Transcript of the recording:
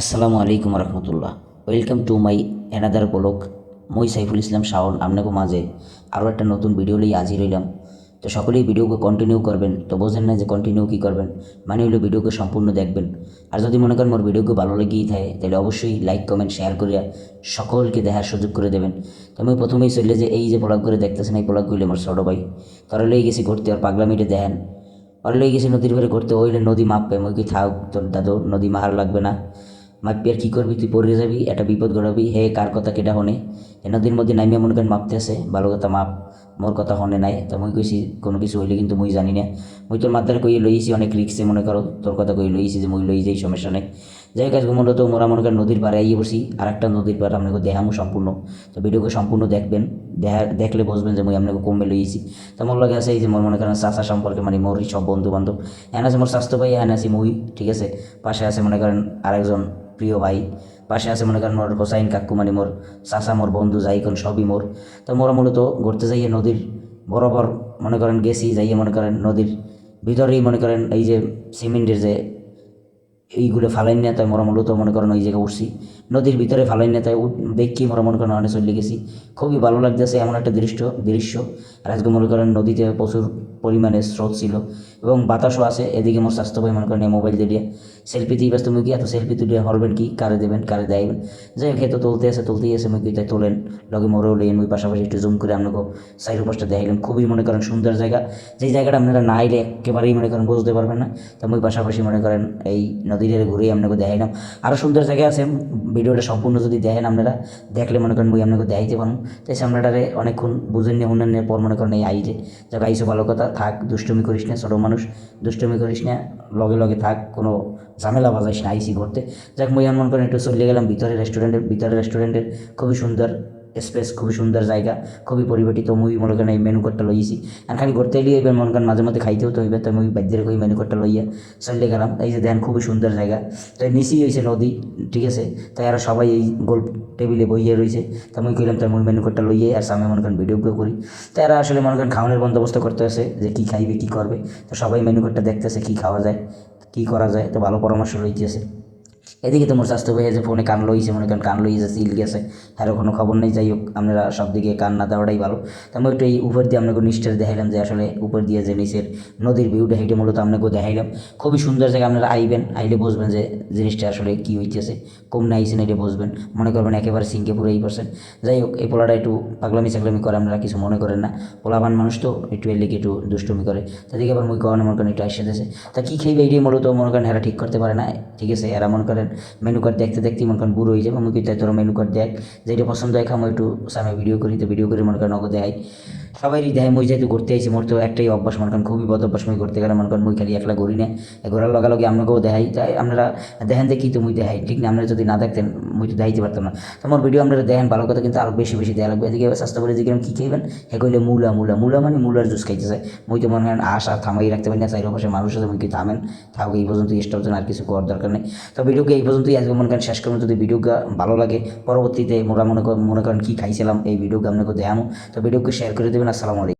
আসসালামু আলাইকুম রহমতুল্লাহ। Welcome to my another blog মই সাইফুল ইসলাম শাওন, আপনাকে মাঝে আরও একটা নতুন ভিডিও লিয়ে হাজির হইলাম। তো সকলেই ভিডিওকে কন্টিনিউ করবেন, তো বোঝেন না যে কন্টিনিউ কী করবেন মানে হলো ভিডিওকে সম্পূর্ণ দেখবেন। আর যদি মনে করেন মোর ভিডিওকে ভালো লেগেই থাকে, তাহলে অবশ্যই লাইক কমেন্ট শেয়ার করিয়া সকলকে দেখার সুযোগ করে দেবেন। তো আমি প্রথমেই চললে যে এই যে ব্লগ করে দেখতেছেন, এই ব্লগগুলি আমার ছোটো ভাই, তারা লই গেছি ঘুরতে আর পাগলামিটে দেখেন। আর লই গেছি নদীর পাড়ে ঘুরতে ওইলে নদী মাপবে মই কি থাক, তোর দাদু, নদী মাহার লাগবে না। মাপবি আর কী করবি? তুই পড়ে যাবি, একটা বিপদ ঘটাবি। হে, কার কথা কেটা হনে? এ নদীর মধ্যে নামিয়া মনে করেন মাপতে আছে, ভালো কথা মাপ। মোর কথা হনে নাই। তো মুই কইছি, কোনো কিছু হইলে কিন্তু মুই জানি না। মুই তোর মাথায় কইয়ে লইছি, অনেক রিক্সে মনে করো, তোর কথা কই লইছি যে মুই লই যাই, সমস্যা নাই। যাই হোক, আজকে মূলত মোরা মনে করেন নদীর পাড়ে আইয়ে বসি আর একটা নদীর পাড়ে আপনাকে দেখামো সম্পূর্ণ। তো ভিডিওকে সম্পূর্ণ দেখবেন, দেখা, দেখলে বুঝবেন যে মুই আপনাকে কমে লইছি। তো মোর লাগে আছে এই যে মোর মনে করেন চাষা সম্পর্কে মানে মোর সব বন্ধু বান্ধব এন আছে মোর স্বাস্থ্য ভাই এন আছে মুই, ঠিক আছে। পাশে আছে মনে করেন আরেকজন প্রিয় ভাই। পাশে আছে মনে করেন মোর হোসাইন কাকু মানে মোর চাচা, মোর বন্ধু যাই কোন সবই মোর। তো মোরা মূলত ঘুরতে যাইয়ে নদীর বরাবর মনে করেন গেছি, যাইয়ে মনে করেন নদীর ভিতরেই মনে করেন এই যে সিমেন্টের যে এইগুলো ফালাইন না তাই মোরা মূলত মনে করেন ওই জায়গায় উঠছি। নদীর ভিতরে ফালাইন না তাই দেখি মোরা মনে করেন অনেক চলে গেছি। খুবই ভালো লাগতেছে, এমন একটা দৃশ্য দৃশ্য। আর আজকে মনে করেন নদীতে প্রচুর পরিমাণে স্রোত ছিল এবং বাতাসও আছে, এদিকে মোর স্বাস্থ্য ভাই মনে করেন মোবাইল দিয়ে। সেলফি দিয়ে ব্যস্ত মুখী এত সেলফি তুলে হরবেন কি? কারে দেবেন? কারে দেবেন যাই হোক তো তুলতে আছে, তুলতেই আছে মুখী তাই তোলেন। লগে মোড়েও লেন ওই পাশাপাশি একটু জুম করে আপনাকে সাইড পাশটা দেখাইলাম খুবই মনে করেন সুন্দর জায়গা। যেই জায়গাটা আপনারা না আইলে একেবারেই মনে করেন বুঝতে পারবেন না। তো ওই পাশাপাশি মনে করেন এই নদীর ঘুরেই আপনাকে দেখাইলাম আরও সুন্দর জায়গা আছে। ভিডিওটা সম্পূর্ণ যদি দেখেন আপনারা, দেখলে মনে করেন বই আপনাকে দেখাইতে পারেন তাই আপনারা অনেকক্ষণ বুঝেন নিয়ে হুনেন নিয়ে পর মনে করেন এই আইলে। যাক, আইসো ভালো কথা, থাক, দুষ্টমি করিস না ছোটো মানুষ, দুষ্টমি করিস না, লগে লগে থাক, কোনো ঝামেলা বাজাইস না আইসি ঘুরতে। যাক মই মনে করেন একটু চলে গেলাম ভিতরে রেস্টুরেন্টের ভিতরে রেস্টুরেন্টের খুবই সুন্দর স্পেস খুবই সুন্দর জায়গা, খুবই পরিবর্তিত মুই মনে করেন এই মেনু কোডটা লইছি। আর খালি ঘুরতে এলিয়ে এবার মনে করেন মাঝে মধ্যে খাইতেও তো হইবে, তো মুই বাদ্যের কই মেনু কোডটা লইয়া চলে গেলাম। এই যে দেখেন, খুবই সুন্দর জায়গা। তো নিচেই হয়েছে নদী, ঠিক আছে? তাই আর সবাই এই গোল টেবিলে বইয়ে রয়েছে তা মুই কইলাম তাই মুই মেনু কোডটা লইয়ে আর সামনে মনে করেন ভিডিও করি। তাই আর আসলে মনে করেন খাওয়ানোর বন্দোবস্ত করতে আছে যে কী খাইবে, কী করবে। তো সবাই মেনু কোডটা দেখতেছে, কী খাওয়া যায়। কী করা যায়? তো ভালো পরামর্শ রইতেছে। এদিকে তো মোর স্বাস্থ্য ভাই যে ফোনে কান লইছে, মনে করেন কান লইছে, সিল গেছে হ্যাঁ কোনো খবর নেই, যাই হোক, আপনারা সব দিকে কান না দেওয়াটাই ভালো। তো আমি একটু এই উপর দিয়ে আপনাকে নিচটা দেখাইলাম যে আসলে উপর দিয়ে যে নিচের নদীর ভিউটা হেঁটে মূলত আপনাকে দেখাইলাম। খুবই সুন্দর জায়গা আপনারা আইবেন, আইলে বুঝবেন যে জিনিসটা আসলে কী হইতেছে, কম না আইসেন এটা বুঝবেন, মনে করবেন একেবারে সিঙ্কে এই পারছেন যাই হোক, এই পোলাটা একটু পাগলামি সাগলামি করে আপনারা কিছু মনে করেন না পোলাবান মানুষ তো একটু এর একটু দুষ্টমি করে। তাদেরকে আবার মুই কখনো মনে করেন একটু আসে দিয়েছে। তা কী খেয়ে এইটাই মূলত মনে করেন এরা ঠিক করতে পারে না, ঠিক আছে, এরা মনে করেন মেনু কার্ড দেখতে দেখতে মনে করেন বুড়ো হয়ে যাবে, মুখে তাই তোর মেনু কার্ড দেখ। যেটা পছন্দ হয় খামো, একটু সামনে ভিডিও করি, তো ভিডিও করে মনে করেন নগদ দেখাই। সবাইই দেখায় মই যেহেতু ঘুরতে আইছি, মোর তো একটাই অভ্যাস, মনে করেন খুবই বদ অভ্যাস, মই ঘুরতে গেলে মনে করেন মুই খালি একলা ঘুরি না। ঘোরার লগালগে আপনাকেও দেখাই। তাই আপনারা দেখেন দেখি তো মুই দেখাই, ঠিক না? আপনারা যদি না দেখতেন, মুই তো দেখাইতে পারতাম না। তো আমার ভিডিও আপনারা দেখেন, ভালো কথা কিন্তু আরও বেশি বেশি দেওয়া লাগবে। এদিকে স্বাস্থ্য করে জিজ্ঞাসা কী খাইবেন? হে কইলে মূলা মূলা মূলা মানে মূলার জুস খাইতে চাই মুই তো মনে করেন আশা থামাই রাখতে পারি না চাই পাশে মানুষ আছে, মুই কি থামেন? থাকুক এই পর্যন্ত স্টপ আর কিছু করার দরকার নেই। তো ভিডিওকে এই পর্যন্তই। আজকে মনে করেন শেষ করুন যদি ভিডিওটা ভালো লাগে, পরবর্তীতে মোরা মনে মনে করেন কী খাইছিলাম, এই ভিডিওকে আপনাকে দেখামো। তো ভিডিওকে শেয়ার করে দেবেন। আসসালামু আলাইকুম।